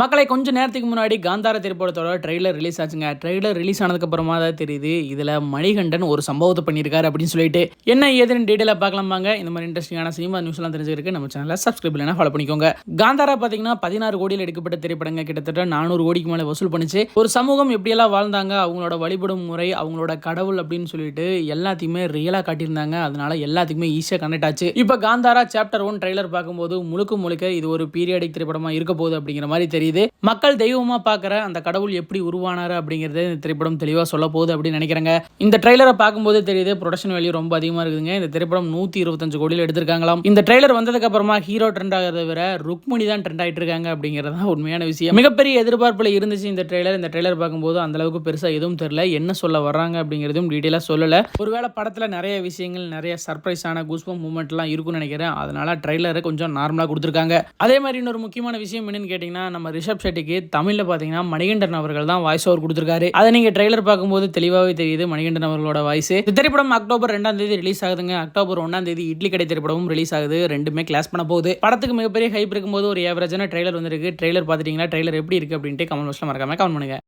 மக்களை கொஞ்சம் நேரத்துக்கு முன்னாடி காந்தார திரைப்படத்தோட ட்ரெய்லர் ரிலீஸ் ஆச்சுங்க. ட்ரெய்லர் ரிலீஸ் ஆனதுக்கு அப்புறமா தான் தெரியுது இதில் மணிகண்டன் ஒரு சம்பவத்தை பண்ணியிருக்காரு அப்படின்னு சொல்லிட்டு. என்ன ஏதுன்னு டீட்டெயிலாக பார்க்கலாமாங்க இந்த மாதிரி இன்ட்ரெஸ்டிங்கான சினிமா நியூஸ்லாம் தெரிஞ்சுருக்கு நம்ம சேனலில் சப்ஸ்கிரைப் இல்லைனா ஃபாலோ பண்ணிக்கோங்க. காந்தாரா பார்த்தீங்கன்னா பதினாறு கோடியில் எடுக்கப்பட்ட திரைப்படங்க. கிட்டத்தட்ட நானூறு கோடிக்கு மேலே வசூல் பண்ணிச்சு. ஒரு சமூகம் எப்படியெல்லாம் வாழ்ந்தாங்க அவங்களோட வழிபடும் முறை அவங்களோட கடவுள் அப்படின்னு சொல்லிட்டு எல்லாத்தையுமே ரியலாக காட்டியிருந்தாங்க. அதனால எல்லாத்துக்குமே ஈஸியாக கனெக்ட் ஆச்சு. இப்போ காந்தாரா சாப்டர் ஒன் ட்ரெய்லர் பார்க்கும்போது முழுக்க முழுக்க இது ஒரு பீரியாடிக் திரைப்படமாக இருக்க போகுது அப்படிங்கிற மாதிரி தெரியுது. மக்கள் தெய்வமா பார்க்குற அந்த கடவுள் எப்படி உருவானாரு அப்படிங்கிறது இந்த திரைப்படம் தெளிவாக சொல்ல போகுது அப்படின்னு நினைக்கிறேங்க. இந்த ட்ரெய்லரை பார்க்கும்போது தெரியுது ப்ரொடக்ஷன் வேல்யூ ரொம்ப அதிகமாக இருக்குதுங்க. இந்த திரைப்படம் நூற்றி இருபத்தஞ்சு கோடியில் எடுத்திருக்காங்களாம். இந்த ட்ரெய்லர் வந்ததுக்கு அப்புறமா ஹீரோ ட்ரெண்ட் ஆகிறத விட ருக்மணி தான் ட்ரெண்ட் ஆகிட்டு இருக்காங்க அப்படிங்கிறது தான் உண்மையான விஷயம். மிகப்பெரிய எதிர்பார்ப்பில் இருந்துச்சு இந்த ட்ரெய்லர் இந்த ட்ரெய்லர் பார்க்கும்போது அந்த அளவுக்கு பெருசாக எதுவும் தெரியல. என்ன சொல்ல வர்றாங்க அப்படிங்கிறதும் டீட்டெயிலாக சொல்லலை. ஒருவேளை படத்தில் நிறைய விஷயங்கள் நிறைய சர்ப்ரைஸான குஸ்பம் மூமெண்ட்லாம் இருக்கும்னு நினைக்கிறேன். அதனால ட்ரெய்லரை கொஞ்சம் நார்மலாக கொடுத்துருக்காங்க. அதே மாதிரி இன்னொரு முக்கியமான விஷயம் என்னன்னு கேட்டிங்கன்னா நம்ம ரிஷப் ஷெட்டிக்கு தமிழில் பார்த்தீங்கன்னா மணிகண்டன் அவர்கள் தான் வாய்ஸ் ஓவர் கொடுத்துருக்காரு. அதை நீங்கள் ட்ரெய்லர் பார்க்கும்போது தெளிவாகவே தெரியுது மணிகண்டன் அவர்களோட வாய்ஸ் இந்த திரைப்படம் அக்டோபர் ரெண்டாம் தேதி ரிலீஸ் ஆகுதுங்க. அக்டோபர் ஒன்றாம் தேதி இட்லி கடை திரைப்படமும் ரிலீஸ் ஆகுது. ரெண்டுமே கிளாஸ் பண்ண போகுது. படத்துக்கு மிகப்பெரிய ஹைப் இருக்கும்போது ஒரு ஏவரேஜான ட்ரெய்லர் வந்திருக்கு. ட்ரெய்லர் பார்த்துட்டீங்களா ட்ரெய்லர் எப்படி இருக்கு அப்படின்ட்டு கமெண்ட் பாக்ஸில் மறக்காம கமெண்ட் பண்ணுங்க.